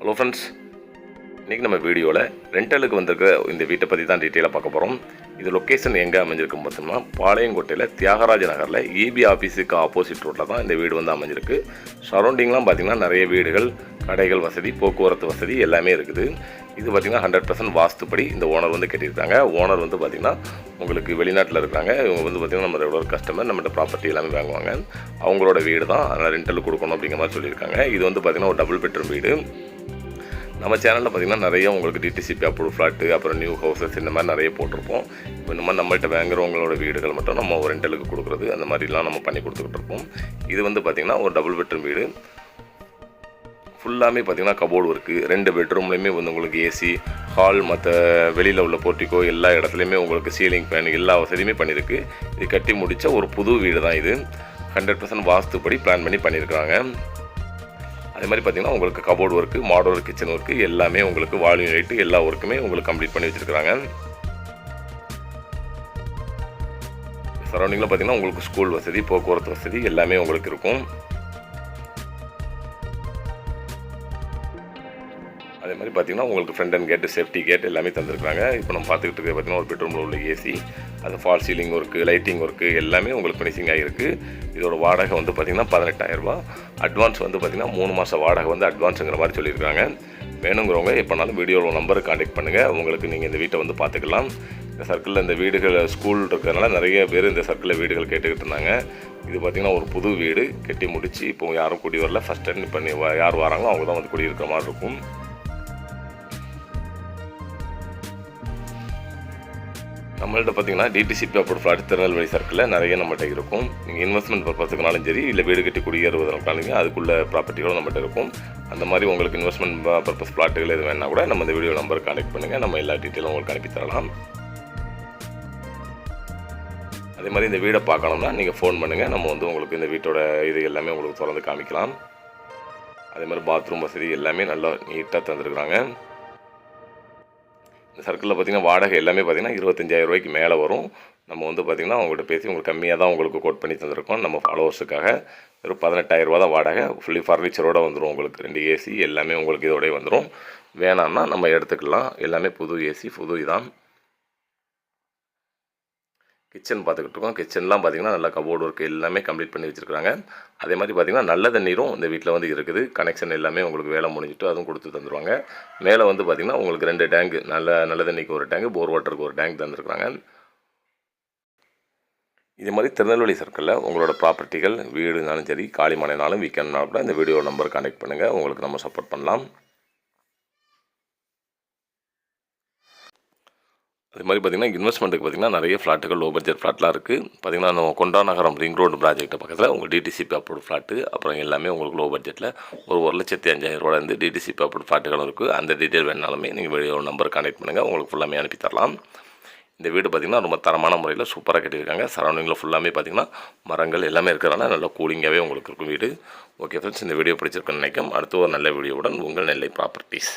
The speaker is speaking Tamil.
ஹலோ ஃப்ரெண்ட்ஸ் இன்றைக்கி நம்ம வீடியோவில் ரெண்டலுக்கு வந்திருக்க இந்த வீட்டை பற்றி தான் டீட்டெயிலாக பார்க்க போகிறோம் இது லொக்கேஷன் எங்கே அமைஞ்சிருக்கு பார்த்தோம்னா பாளையங்கோட்டையில் தியாகராஜ நகரில் இபி ஆஃபீஸுக்கு ஆப்போசிட் ரோட்டில் தான் இந்த வீடு வந்து அமைஞ்சிருக்கு. சரௌண்டிங்லாம் பார்த்திங்கன்னா நிறைய வீடுகள் கடைகள் வசதி போக்குவரத்து வசதி எல்லாமே இருக்குது. இது பார்த்திங்கன்னா ஹண்ட்ரட் பர்சன்ட் வாஸ்துப்படி இந்த ஓனர் வந்து கட்டியிருக்காங்க. ஓனர் வந்து பார்த்திங்கன்னா உங்களுக்கு வெளிநாட்டில் இருக்காங்க இவங்க வந்து பார்த்திங்கன்னா நம்ம ரெகுலர் கஸ்டமர் நம்மகிட்ட ப்ராப்பர்ட்டி எல்லாமே வாங்குவாங்க. அவங்களோட வீடு தான் அதனால் ரெண்டல் கொடுக்கணும் அப்படிங்கிற மாதிரி சொல்லியிருக்காங்க. இது வந்து பார்த்திங்கன்னா ஒரு டபுள் பெட்ரூம் வீடு. நம்ம சேனலில் பார்த்திங்கன்னா நிறைய உங்களுக்கு டிடிசிபி அப்ரூவ் ஃப்ளாட்டு அப்புறம் நியூ ஹவுசஸ் இந்த மாதிரி நிறைய போட்டிருப்போம். இப்போ இந்த மாதிரி நம்மள்ட்ட வாங்குறவங்களோட வீடுகள் மட்டும் நம்ம ஒரு ரெண்டலுக்கு கொடுக்குறது அந்த மாதிரிலாம் நம்ம பண்ணி கொடுத்துக்கிட்டு இருப்போம். இது வந்து பார்த்திங்கன்னா ஒரு டபுள் பெட்ரூம் வீடு. ஃபுல்லாமே பார்த்திங்கன்னா கபோர்டு இருக்குது ரெண்டு பெட்ரூம்லேயுமே வந்து உங்களுக்கு ஏசி ஹால் மற்ற வெளியில் உள்ள போர்ட்டிக்கோ எல்லா இடத்துலையுமே உங்களுக்கு சீலிங் ஃபேன் எல்லா வசதியுமே பண்ணியிருக்கு. இது கட்டி முடித்த ஒரு புது வீடு தான் இது ஹண்ட்ரட் பர்சன்ட் வாஸ்துப்படி பிளான் பண்ணி பண்ணியிருக்காங்க அதே மாதிரி பார்த்தீங்கன்னா உங்களுக்கு cupboard work model kitchen work எல்லாமே உங்களுக்கு வால்யூம் லைட்டு எல்லா ஒர்க்குமே உங்களுக்கு கம்ப்ளீட் பண்ணி வச்சுருக்காங்க சரௌண்டிங்கில் பார்த்தீங்கன்னா உங்களுக்கு ஸ்கூல் வசதி போக்குவரத்து வசதி எல்லாமே உங்களுக்கு இருக்கும். அதே மாதிரி பார்த்தீங்கன்னா உங்களுக்கு front and gate safety gate எல்லாமே தந்திருக்காங்க இப்போ நம்ம பார்த்துக்கிட்டு இருக்க பார்த்தீங்கன்னா ஒரு பெட்ரூமில் உள்ள ஏசி அது fall ceiling work lighting work எல்லாமே உங்களுக்கு ஃபினிஷிங் ஆகிருக்கு இதோட வாடகை வந்து பார்த்திங்கன்னா பதினெட்டாயிரரூபா அட்வான்ஸ் வந்து பார்த்திங்கன்னா மூணு மாதம் வாடகை வந்து அட்வான்ஸுங்கிற மாதிரி சொல்லியிருக்காங்க. வேணுங்கிறவங்க எப்போனாலும் வீடியோவில் நம்பருக்கு காண்டாக்ட் பண்ணுங்கள் உங்களுக்கு நீங்கள் இந்த வீட்டை வந்து பார்த்துக்கலாம். இந்த சர்க்கிளில் இந்த வீடுகள் ஸ்கூல் இருக்கிறதுனால நிறைய பேர் இந்த சர்க்கிளில் வீடுகள் கேட்டுக்கிட்டு இருந்தாங்க. இது பார்த்திங்கன்னா ஒரு புது வீடு. கட்டி முடித்து இப்போ யாரும் குடி வரல. ஃபஸ்ட் டைம் பண்ணி யார் வராங்களோ அவங்க தான் வந்து குடியிருக்கிற மாதிரி இருக்கும். நம்மள்ட்ட பார்த்தீங்கன்னா டிடிசிபி அப்ரூவ் ஃப்ளாட் திருநெல்வேலி சர்க்கிளில் நிறைய நம்மகிட்ட இருக்கும். நீங்கள் இன்வெஸ்ட்மெண்ட் பர்பஸுக்குனாலும் சரி இல்லை வீடு கட்டி குடியேறுவதற்கானுங்க அதுக்குள்ள ப்ராப்பர்ட்டிகளும் நம்மகிட்ட இருக்கும். அந்த மாதிரி உங்களுக்கு இன்வெஸ்ட்மெண்ட் பர்பஸ் ஃப்ளாட்டுகள் எது வேணால் கூட நம்ம இந்த வீடியோ நம்பருக்கு கனெக்ட் பண்ணுங்கள் நம்ம எல்லா டீட்டெயிலும் உங்களுக்கு அனுப்பி தரலாம். அதே மாதிரி இந்த வீடை பார்க்கணும்னா நீங்கள் ஃபோன் பண்ணுங்கள் நம்ம வந்து உங்களுக்கு இந்த வீட்டோட இது எல்லாமே உங்களுக்கு திறந்து காமிக்கலாம். அதே மாதிரி பாத்ரூம் வசதி எல்லாமே நல்லா நீட்டாக தந்துருக்குறாங்க சர்க்கிளில் பார்த்திங்கன்னா வாடகை எல்லாமே பார்த்திங்கன்னா இருபத்தஞ்சாயிரம் ரூபாய்க்கு மேலே வரும். நம்ம வந்து பார்த்திங்கன்னா அவங்கள்ட்ட பேசி உங்களுக்கு கம்மியாக தான் உங்களுக்கு கோட் பண்ணி தந்திருக்கோம். நம்ம ஃபாலோவர்ஸுக்காக ஒரு பதினெட்டாயிரரூபா தான் வாடகை. ஃபுல்லி ஃபர்னிச்சரோடு வந்துடும் உங்களுக்கு. ரெண்டு ஏசி எல்லாமே உங்களுக்கு இதோடய வந்துடும் வேணாம்னா நம்ம எடுத்துக்கலாம். எல்லாமே புது ஏசி புது இதான் கிச்சன் பார்த்துக்கிட்டு இருக்கோம். கிச்சன்லாம் பார்த்திங்கன்னா நல்லா கபோர்டு ஒர்க் எல்லாமே கம்ப்ளீட் பண்ணி வச்சுருக்காங்க அதே மாதிரி பார்த்திங்கன்னா நல்ல தண்ணீரும் இந்த வீட்டில் வந்து இருக்குது. கனெக்ஷன் எல்லாமே உங்களுக்கு வேலை முடிஞ்சிட்டு அதுவும் கொடுத்து தந்துடுவாங்க மேலே வந்து பார்த்திங்கன்னா உங்களுக்கு ரெண்டு டேங்கு நல்ல நல்ல தண்ணிக்கு ஒரு டேங்கு போர் வாட்டருக்கு ஒரு டேங்க் தந்துருக்குறாங்க. இதே மாதிரி திருநெல்வேலி சர்க்கிளில் உங்களோட ப்ராப்பர்ட்டிகள் வீடுனாலும் சரி காலிமானினாலும் வீக்கெண்ட்னாலும் கூட இந்த வீடியோ நம்பர் கனெக்ட் பண்ணுங்கள் உங்களுக்கு நம்ம சப்போர்ட் பண்ணலாம். அதே மாதிரி பார்த்திங்கன்னா இன்வெஸ்ட்மெண்ட்டுக்கு பார்த்திங்கன்னா நிறைய ஃப்ளாட்டுகள் லோ பட்ஜெட் ஃப்ளாட்லாம் இருக்குது பார்த்திங்கன்னா நம்ம கொண்டா நகரம் ரிங் ரோடு ப்ராஜெக்ட்டு பக்கத்தில் உங்கள் டிடிசிபி அப்ரூவ் ஃப்ளாட்டு அப்புறம் எல்லாமே உங்களுக்கு லோ பட்ஜெட்டில் ஒரு ஒரு லட்சத்தி அஞ்சாயிரம் ரூபாயிலேருந்து டிடிசிபி அப்ரூவ் ஃப்ளாட்டுகளும் இருக்குது அந்த டீட்டெயில் வேணாலுமே நீங்கள் வீடியோ நம்பர் கனெக்ட் பண்ணுங்கள் உங்களுக்கு ஃபுல்லாமே அனுப்பி தரலாம். இந்த வீடு பார்த்திங்கன்னா ரொம்ப தரமான முறையில் சூப்பராக கட்டியிருக்காங்க. சரௌண்டிங்கில் ஃபுல்லாமே பார்த்திங்கன்னா மரங்கள் எல்லாமே இருக்கிறனால நல்லா கூலிங்காகவே உங்களுக்கு இருக்கும் வீடு. ஓகே ஃப்ரெண்ட்ஸ் இந்த வீடியோ பிடிச்சிருக்குன்னு நினைக்கும் அடுத்து ஒரு நல்ல வீடியோவுடன் உங்கள் நெல்லை ப்ராப்பர்ட்டிஸ்